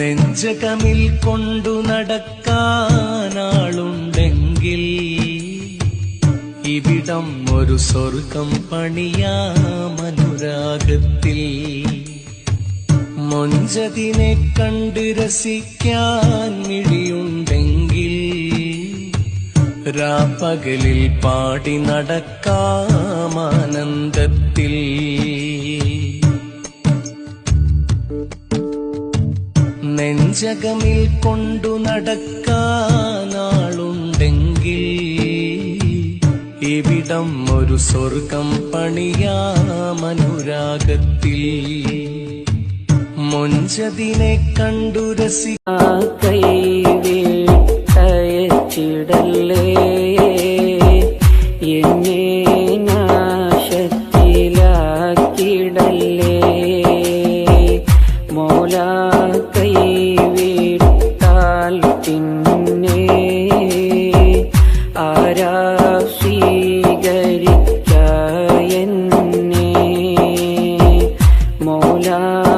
നെഞ്ചകമിൽ കൊണ്ടു നടക്കാനാളുണ്ടെങ്കിൽ ഇവിടം ഒരു സ്വർഗം പണിയാമനുരാഗത്തിൽ മൊഞ്ചതിനെ കണ്ട് രസിക്കാൻ മിഴിയുണ്ടെങ്കിൽ രാപ്പകലിൽ പാടി നടക്കാമാനന്ദത്തിൽ നെഞ്ചകമിൽ കൊണ്ടു നടക്കാനാളുണ്ടെങ്കിൽ ഇവിടം ഒരു സ്വർഗം പണിയാമനുരാഗത്തിൽ മൊഞ്ചതിനെ കണ്ടു രസി ശക്തിലാക്കിടല്ലേ എന്നെ നാശത്തിലാക്കിടല്ലേ? മോല mola.